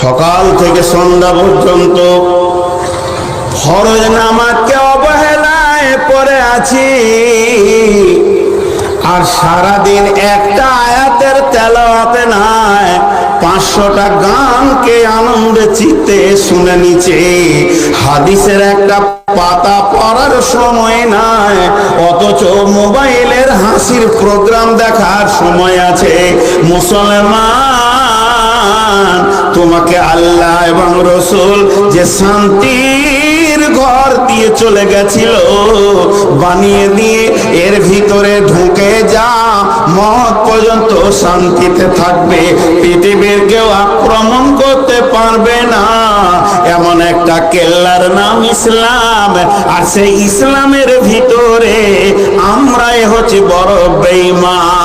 সকাল থেকে সন্ধ্যা পর্যন্ত ফরজ নামাজকে অবহেলায় পড়ে আছি। আর সারাদিন একটা আয়াতের তেলাওয়াতে নাই। পাঁচশোটা গানকে আনন্দে চিত্তে শুনে নিচে। হাদিসের একটা পাতা পড়ার সময় নাই। অথচ মোবাইলের হাসির প্রোগ্রাম দেখার সময় আছে। মুসলমান তোমাকে আল্লাহ এবং রসুল যে শান্তির ঘর দিয়ে চলে গেছিল, বানিয়ে দিয়ে এর ভিতরে ঢুকে যা মত পর্যন্ত শান্তিতে থাকবে। পৃথিবীর কেউ আক্রমণ করতে পারবে না। এমন একটা কেল্লার নাম ইসলাম, আর সেই ইসলামের ভিতরে আমরাই হচ্ছে বড় বেঈমান।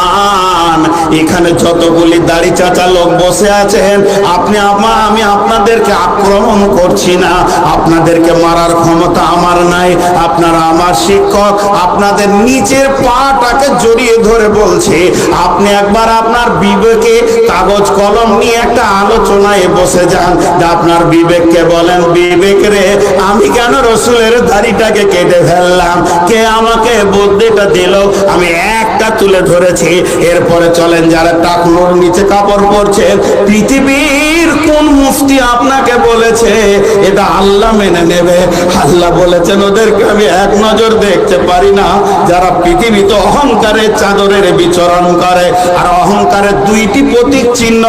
এখানে যতগুলি দাড়ি চাচা লোক বসে আছেন, আপনি আমার আমি আপনাদেরকে আক্রমণ করছি না। আপনাদেরকে মারার ক্ষমতা আমার নাই। আপনারা আমার শিক্ষক, আপনাদের নিচের পাটাকে জড়িয়ে ধরে বলছে। আপনি একবার আপনার বিবেকে কাগজ কলম নিয়ে একটা আলোচনায় বসে যান। আপনার বিবেককে বলেন, বিবেক রে, আমি কেন রসুলের দাড়িটাকে কেটে ফেললাম? কে আমাকে বুদ্ধিটা দিল? আমি একটা তুলে ধরেছি। এরপরে চলেন যারা টাকুর নিচে কাপড় পরছে, পৃথিবীর কোন মুফতি আপনাকে বলেছে, এটা আল্লাহ মেনে নেবে। আল্লাহ বলেছেন, ওদেরকে আমি এক নজর দেখতে পারি না। যারা পৃথিবীতে অহংকারের চাদরের বিচরণ করে, আর অহংকারের দুইটি প্রতীক চিহ্ন,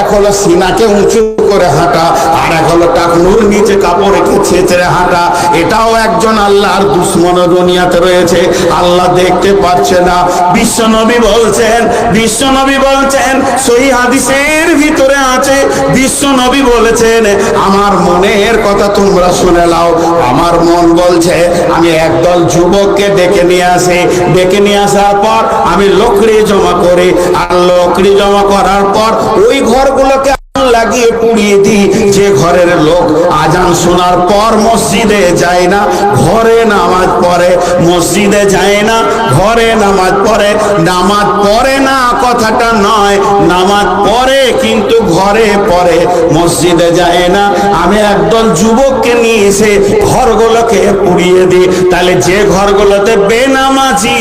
এক হলো সিনাকে উঁচু করে হাঁটা। আর এক হলো টাকনুর নিচে কাপড় রেখে ছেঁচড়ে হাঁটা। এটাও একজন আল্লাহর দুশ্মন দুনিয়াতে রয়েছে। আল্লাহ দেখতে পাচ্ছে না। বিশ্ব নবী বলছেন, বিশ্ব নবী বলছেন, সহি হাদিসের ভিতরে আছে। বিশ্ব নবী বলেছেন, আমার মনের কথা তোমরা শুনে নাও। আমার মন বলছে, আমি একদল যুবককে ডেকে নিয়ে আসি। ডেকে নিয়ে আসার পর আমি লকড়ি জমা করি। আর লকড়ি জমা করার পর ওই ঘরগুলোকে লাগিয়ে পুড়িয়ে দিই। যে ঘরের লোক আজান শোনার পর মসজিদে যায় না, ঘরে নামাজ পড়ে, মসজিদে যায় না, ঘরে নামাজ পড়ে। নামাজ পড়ে না কথাটা নয়, নামাজ পড়ে কিন্তু ঘরে পড়ে। মসজিদে যায় না, আমি একদল যুবককে নিয়ে এসে ঘরগুলোকে পুড়িয়ে দিই। তাহলে যে ঘরগুলোতে বেনামাজি,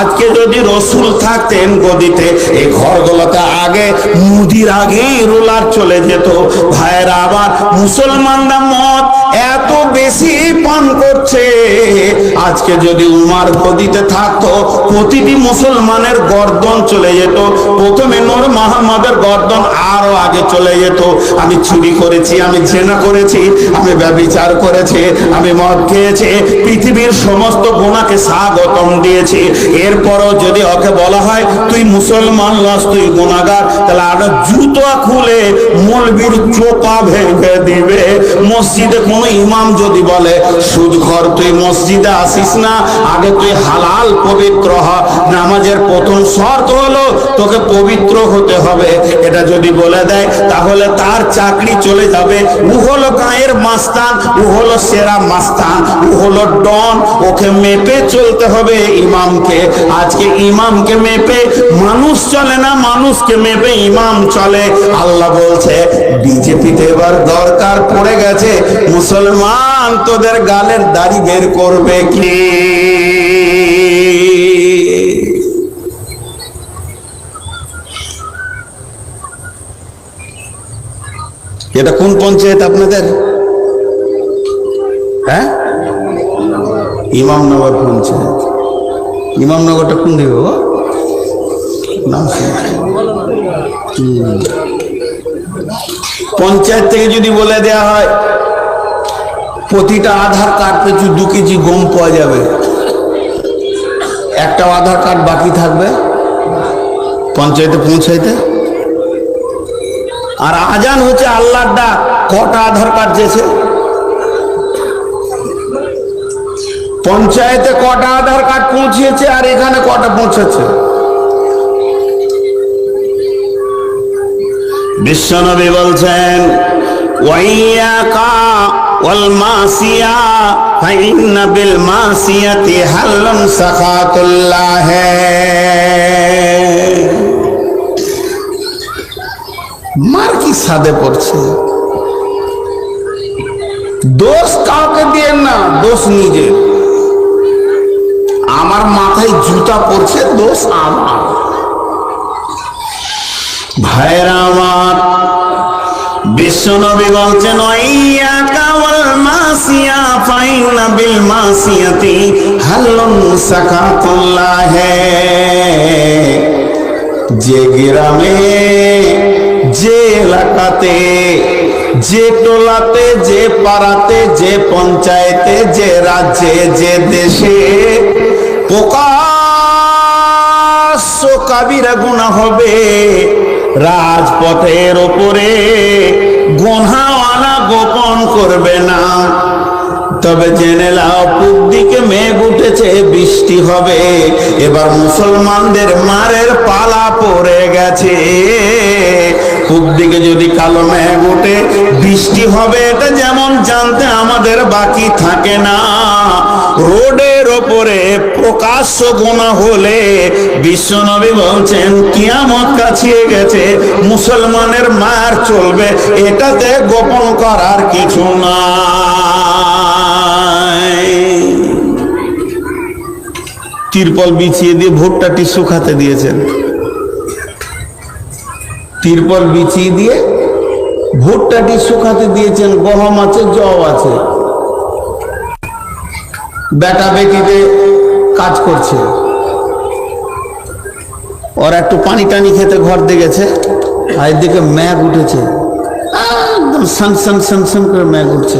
আজকে যদি রসুল থাকতেন গদিতে, এই ঘরগুলোতে আগে মুদির আগেই রোলার চলে যেত। ভাইরা আবার মুসলমানরা মদ এত বেশি পান করছে। আজকে যদি উমার গদিতে থাকতো, প্রতিটি মুসলমানের গর্দন চলে যেত। প্রথমে নূর মোহাম্মদের গর্দন আরও আগে চলে যেত। আমি চুরি করেছি, আমি জেনা করেছি, আমি ব্যবিচার করেছি, আমি মদ খেয়েছি, পৃথিবীর সমস্ত গুণাকে স্বাগতম দিয়েছি। এরপরও যদি ওকে বলা হয়, তুই মুসলমান লস তুই গুণাগার তাহলে আরও জুতো খুলে মলবির চোপা ভেঙে দিবে। মসজিদে কোনো ইমাম যদি বলে সুদ ঘর তুই মসজিদে আসিস না, আগে তুই হালাল পবিত্র হ, নামাজের প্রথম শর্ত হলো তোকে পবিত্র হতে হবে। এটা যদি বলে দেয়, তাহলে তার চাকরি চলে যাবে। ও হলো গায়ের মাস্তান, ও হলো সেরা মাস্তান, ও হলো ডন, ওকে মেপে চলতে হবে ইমামকে। আজকে ইমামকে মেপে মানুষ চলে না, মানুষকে মেপে ইমাম চলে। আল্লাহ বলছে, বিজেপিতে এবার দরকার পড়ে গেছে, মুসলমান তোদের গালের দাড়ি বের করবে কি? এটা কোন পঞ্চায়েত আপনাদের? হ্যাঁ? ইমামনগর পঞ্চায়েত। ইমামনগরটা কোন দিকে নাম পঞ্চায়েত থেকে যদি বলে দেয়া হয় প্রতিটা আধার কার্ড পেছু দু কেজি গম পাওয়া যাবে। একটা আধার কার্ড বাকি থাকবে পঞ্চায়েতে পৌঁছাইতে। আর আজান হচ্ছে আল্লাহর ডাক, কটা আধার কার্ড চেয়েছে? পঞ্চায়েতে কটা আধার কার্ড পৌঁছিয়েছে আর এখানে কটা পৌঁছেছে? বিশ্বনবী বলছেন মার কি সাদে পড়ছে? দোষ কাউকে দিয়ে না, দোষ নিজের আমার মাথায় জুতা পড়ছে, দোষ আমার। ভাইরা বিশ্বনবী বলছেন, ওয়াইয়া কাওয়াল মাসিয়া ফাইনা বিল মাসিয়াতি হাল্লুন সাকাতুল্লাহ। যে গ্রামে, যে এলাকাতে, যে টোলাতে, যে পাড়াতে, যে পঞ্চায়েতে, যে রাজ্যে, যে দেশে প্রকাশ্য কাবিরা গুণা হবে। রাজপথের ওপরে গোনাওয়ালা গোপন করবে না। তবে জেনে লাও দিকে মেঘ উঠেছে, বৃষ্টি হবে। এবার মুসলমানদের মারের পালা পড়ে গেছে। পূব দিকে যদি কালো মেঘ উঠে বৃষ্টি হবে, এটা যেমন জানতে আমাদের বাকি থাকে না। রোডের ওপরে প্রকাশ্য গোনা হলে বিশ্বনবী বলছেন, কিয়ামত কাছিয়ে গেছে, মুসলমানের মার চলবে, এটাতে গোপন করার কিছু না তিরপল বিছিয়ে দিয়ে ভুট্টাটি শুকাতে দিয়েছেন। তিরপল বিছিয়ে দিয়ে ভুট্টাটি শুকাতে দিয়েছেন, গহম আছে, জব আছে। বেটা বেটিতে কাজ করছে। ওরা একটু পানি টানি খেতে ঘর দিয়ে আর এদিকে ম্যাগ উঠেছে। একদম সান সান সান সান করে ম্যাগ উঠছে।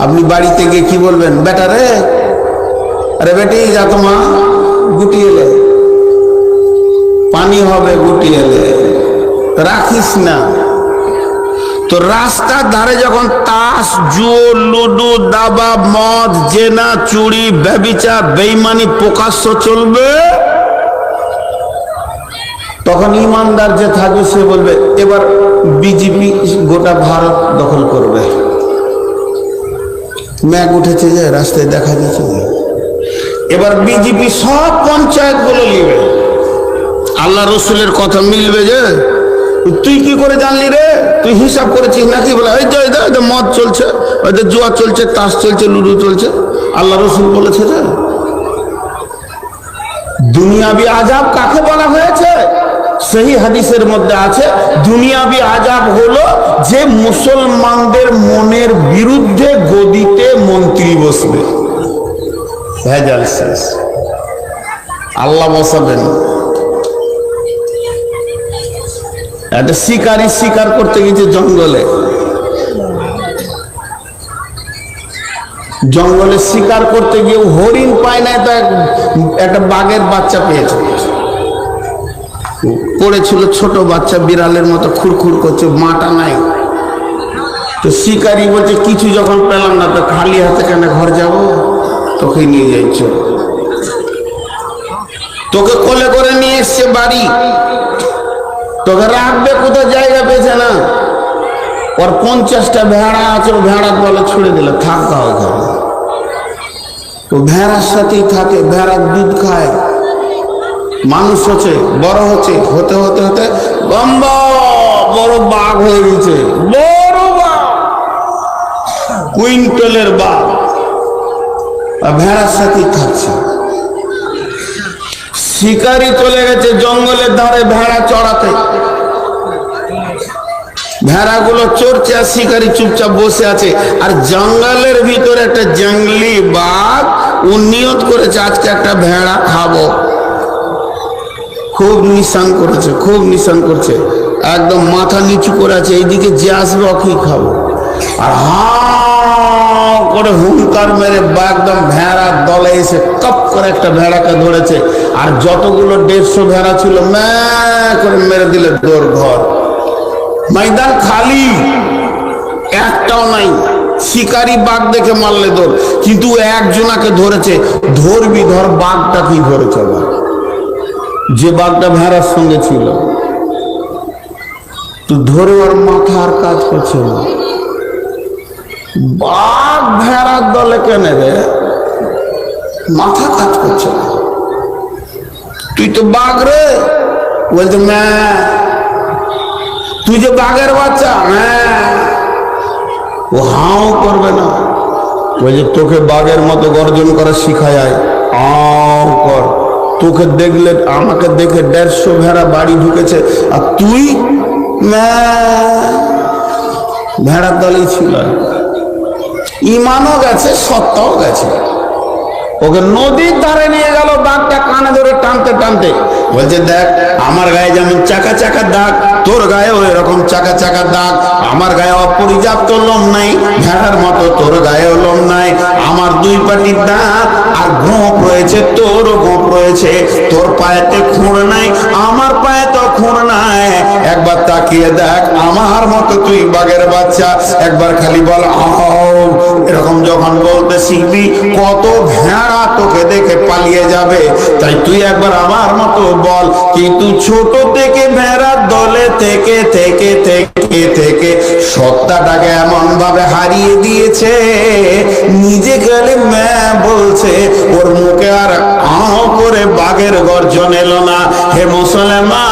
আপনি বাড়িতে গিয়ে কি বলবেন? বেটা রে, আরে বেটি, যা তোমা গুটিয়ে এলে। পানি হবে গুটিয়ে এলে। রাখিস না। তো রাস্তার ধারে যখন তাস, জুয়ো, লুডু দাবা মদ, জেনা, চুরি, ব্যবিচার, বেইমানি প্রকাশ্য চলবে, তখন ইমানদার যে থাকবে, সে বলবে, এবার বিজেপি গোটা ভারত দখল করবে। ম্যাগ উঠেছে যে, রাস্তায় দেখা যাচ্ছে এবার বিজেপি সব পঞ্চায়েতগুলো নিবে। আল্লাহ রসুলের কথা মিলবে যে তুই কি করে জানলি রে? তুই হিসাব করেছিস নাকি? বলে এই যে এই যে, মদ চলছে ওই যে জুয়া চলছে তাস চলছে লুডু চলছে। আল্লাহ রসুল বলেছে রে দুনিয়াবি আজাব কাকে বলা হয়েছে? সেই হাদিসের মধ্যে আছে দুনিয়াবি আজাব হলো যে মুসলমানদের মনের বিরুদ্ধে গদিতে মন্ত্রী বসবে। ভেজাল শেষ। আল্লাহ বসাবেন। একটা শিকারি শিকার করতে গেছে জঙ্গলে। জঙ্গলে শিকার করতে গিয়ে হরিণ পায় নাই তো এক- একটা বাঘের বাচ্চা পেয়েছে। পড়েছিল ছোট বাচ্চা, বিড়ালের মতো খুরখুর করছে, মাটা নাই। তো শিকারি বলছে, কিছু যখন পেলাম না, তো খালি হাতে কেন ঘর যাব? তোকে নিয়ে যাইছ। তোকে কোলে করে নিয়ে এসছে বাড়ি। তোকে রাখবে কোথাও জায়গা পেয়েছে না। ওর পঞ্চাশটা ভেড়া আছে ও ভেড়া বলে ছুড়ে দিলে থাকা ওখানে ও ভেড়ার সাথেই থাকে ভেড়ার দুধ খায়। মানুষ হচ্ছে বড় হচ্ছে হতে হতে হতে লম্বা বড় বাঘ হয়ে গেছে। বড় বাঘ। কুইন্টলের বাঘ। আর ভেড়ার সাথেই থাকছে। শিকারি চলে গেছে জঙ্গলের ধারে ভেড়া চড়াতে। ভেড়াগুলো চড়ছে আর শিকারি চুপচাপ বসে আছে। আর জঙ্গলের ভিতরে একটা জঙ্গলি বাঘ ও নিয়ত করেছে, আজকে একটা ভেড়া খাব। খুব নিশান করেছে, খুব নিশান করছে। একদম মাথা নিচু করে আছে, এইদিকে যে আসবে ওকেই খাব। আর হাঁ করে হুঙ্কার মেরে বা একদম ভেড়ার দলে এসে কপ করে একটা ভেড়াকে ধরেছে। আর যতগুলো দেড়শো ভেড়া ছিল করে মেরে দিলে দোর ঘর। ময়দান খালি। একটাও নাই। শিকারি বাঘ দেখে মারলে ধর কিন্তু একজনাকে ধরেছে। ধরবি ধর বাঘটাকেই ধরেছে আবার? যে বাঘটা ভেড়ার সঙ্গে ছিল। তো ধরে ওর মাথা আর কাজ করছে না। বাঘ ভেড়ার দলে কেন রে মাথা কাজ করছে না। তুই তো বাঘ রে। বলছে ম্যা তুই যে বাঘের বাচ্চা হ্যাঁ ও হাও করবে না। ওই যে তোকে বাঘের মতো গর্জন করা শিখায় আও কর। তোকে দেখলে, আমাকে দেখে দেড়শো ভেড়া বাড়ি ঢুকেছে। আর তুই। ভেড়ার দলই ছিল। ইমানও গেছে, সত্তাও গেছে। ওকে নদীর ধারে নিয়ে গেল দাগটা কানে ধরে টানতে টানতে। বলছে, দেখ, আমার গায়ে যেমন চাকা চাকা দাগ, তোর গায়ে ওই রকম চাকা চাকা দাগ। আমার গায়ে অপরিযাপ্ত লোম নাই, ভেড়ার মতো তোর গায়েও লোম নাই। আমার দুই পাটির দাঁত, আর গোপ রয়েছে, তোরও গোপ রয়েছে। তোর পায়েতে খুঁড় নাই, আমার পায়ে তো খুঁড় নাই। একবার তাকিয়ে দেখ, আমার মতো তুই বাঘের বাচ্চা। একবার খালি বল আও এরকম যখন বলতে শিখবি কত ভেড়া তোকে দেখে পালিয়ে যাবে? তাই তুই একবার আমার মতো বল কিন্তু ছোট থেকে ভেড়ার দলে থেকে থেকে থেকে থেকে সত্তাটাকে এমন ভাবে হারিয়ে দিয়েছে, নিজে গেলে ম্যা বলছে, ওর মুখে আর আহ করে বাঘের গর্জন এলো না, হে মুসলমান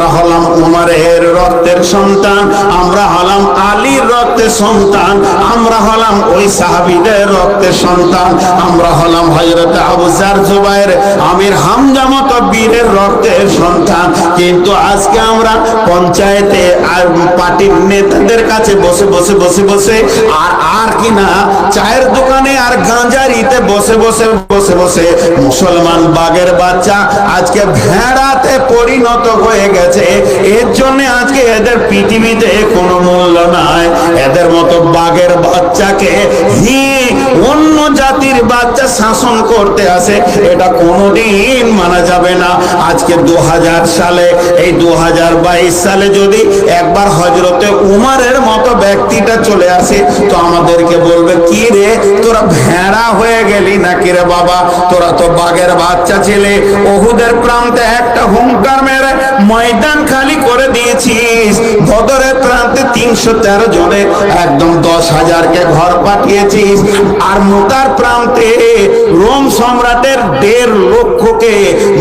আমরা হলাম উমারের রক্তের সন্তান, আমরা হলাম আলীর রক্তের সন্তান, আমরা হলাম ওই সাহাবিদের রক্তের সন্তান, আমরা হলাম Hazrat Abu Zar Zubair, Amir Hamza মতো বীরের রক্তের সন্তান। কিন্তু আজকে আমরা পঞ্চায়েতে আর পার্টির নেতাদের কাছে বসে বসে বসে বসে, আর আর কি না চায়ের দোকানে আর গাঁজারিতে বসে বসে বসে বসে মুসলমান বাগের বাচ্চা আজকে ভেড়াতে পরিণত হয়ে গেছে। এর জন্য আজকে এদের পৃথিবীতে কোনো মূল্য নাই। এদের মতো বাঘের বাচ্চাকে হি অন্য জাতির বাচ্চা শাসন করতে আসে, এটা কোনোদিন মানা যাবে না। আজকে দু সালে, এই দু সালে যদি একবার হজরতে উমারের মতো ব্যক্তিটা চলে আসে, তো আমাদেরকে বলবে, কি রে, তোরা ভেড়া হয়ে গেলি নাকি রে বাবা? তোরা তো বাঘের বাচ্চা ছেলে। ওহুদের প্রান্তে একটা হুঙ্কার মেরে ময়দান খালি করে দিয়েছিস। বদরের প্রান্তে তিনশো তেরো জনে একদম দশ হাজারকে ঘর পাঠিয়েছিস। আর মোতার প্রান্তে রোম সম্রাটের দেড় লক্ষকে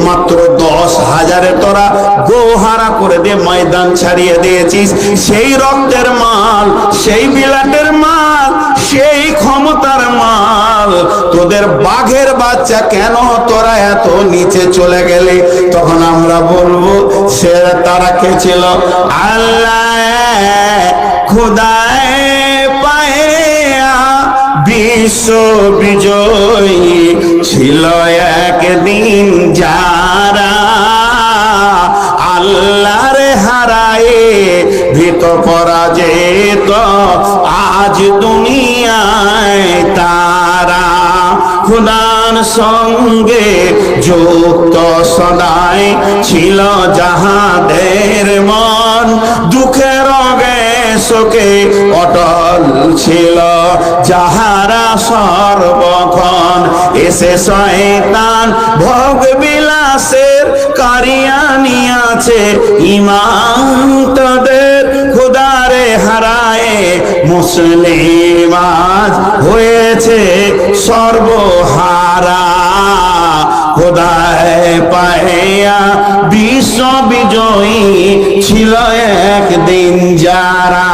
মাত্র দশ হাজারে তোরা গোহারা করে দিয়ে ময়দান ছাড়িয়ে দিয়েছিস। সেই রক্তের মাল, সেই বিলাটের মাল, সেই ক্ষমতার মাল। তোদের বাঘের বাচ্চা কেন তোরা এত নিচে চলে গেলে? তখন আমরা বলব, সে তারা কে ছিল? আল্লাহ খুদায় পায়া বিশ্ব বিজয়ী ছিল একদিন যারা আল্লাহর হারায়ে ভীত পরাজিত। আজ দুনিয়ায় তারা খুদার সঙ্গে যুক্ত সদাই ছিল যাহাদের মন, দুঃখের শোকে অটল ছিল। যাহারা সর্বক্ষণ এসে শয়তান ভোগ বিলাসের কারিয়ানিয়াছে ইমান তাদের খুদারে হারায় মুসলিম আজ হয়েছে সর্বহারা। খোদায় পায়া বিশ্ব বিজয়ী ছিল একদিন যারা।